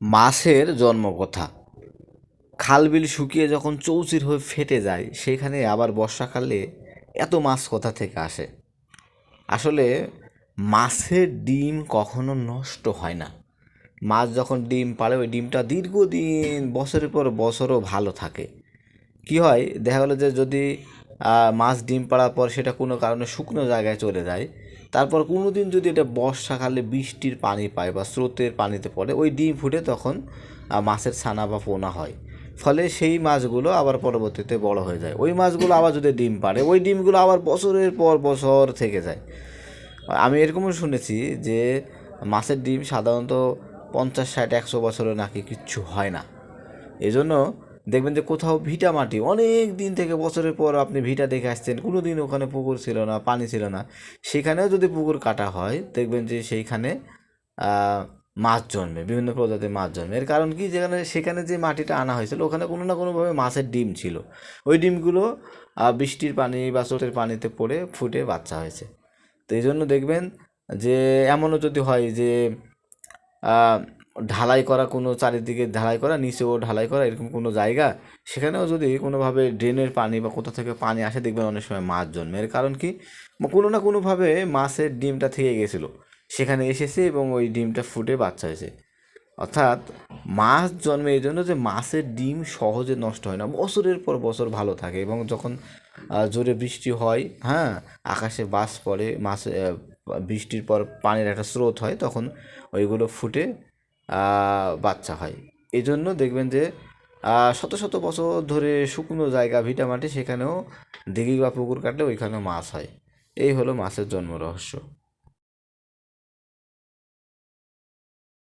মাছের জন্মকথা। খাল বিল শুকিয়ে যখন চৌচির হয়ে ফেটে যায়, সেখানে আবার বর্ষাকালে এত মাছ কোথা থেকে আসে? আসলে মাছের ডিম কখনো নষ্ট হয় না। মাছ যখন ডিম পাড়ে, ওই ডিমটা দীর্ঘদিন বছরের পর বছরও ভালো থাকে। কি হয়, দেখা গেলো যে যদি মাছ ডিম পাড়ার পর সেটা কোনো কারণে শুকনো জায়গায় চলে যায়। তারপর কোনো দিন যদি এটা বর্ষাকালে বৃষ্টির পানি পায় বা স্রোতের পানিতে পড়ে, ওই ডিম ফুটে তখন মাছের ছানা বা পোনা হয়। ফলে সেই মাছগুলো আবার পরবর্তীতে বড় হয়ে যায়। ওই মাছগুলো আবার যদি ডিম পাড়ে, ওই ডিমগুলো আবার বছরের পর বছর থেকে যায়। আমি এরকমও শুনেছি যে, মাছের ডিম সাধারণত পঞ্চাশ, ষাট, একশো বছরে নাকি কিচ্ছু হয় না। এই জন্য দেখবেন যে কোথাও ভিটা মাটি, অনেক দিন থেকে বছরের পর আপনি ভিটা দেখে আসছেন কোনো দিন ওখানে পুকুর ছিল না, পানি ছিল না। সেখানেও যদি পুকুর কাটা হয়, দেখবেন যে সেইখানে মাছ জন্মে, বিভিন্ন প্রজাতির মাছ জন্মে। এর কারণ কি? যেখানে, সেখানে যে মাটিটা আনা হয়েছিল, ওখানে কোনো না কোনোভাবে মাছের ডিম ছিল। ওই ডিমগুলো বৃষ্টির পানি বা স্রোতের পানিতে পড়ে ফুটে বাচ্চা হয়েছে। তো এই জন্য দেখবেন যে, এমনও যদি হয় যে ঢালাই করা, কোনো চারিদিকে ঢালাই করা, নিচেও ঢালাই করা, এরকম কোনো জায়গা। সেখানেও যদি কোনোভাবে ড্রেনের পানি বা কোথা থেকে পানি আসে, দেখবেন অনেক সময় মাছ জন্মে। এর কারণ কি? কোনো না কোনোভাবে মাছের ডিমটা থেকে গেছিল। সেখানে এসেছে এবং ওই ডিমটা ফুটে বাচ্চা হয়েছে। অর্থাৎ মাছ জন্মে এই জন্য যে মাছের ডিম সহজে নষ্ট হয় না। বছরের পর বছর ভালো থাকে এবং যখন জোরে বৃষ্টি হয় হ্যাঁ আকাশে বাস পড়ে, মাছ বৃষ্টির পর পানির একটা স্রোত হয়, তখন ওইগুলো ফুটে বাচ্চা হয়। এই জন্য দেখবেন যে শত শত বছর ধরে শুকনো জায়গা ভিটামাটি সেখানেও দিঘি বা পুকুর কাটলে ওইখানেও মাছ হয়। এই হলো মাছের জন্ম রহস্য।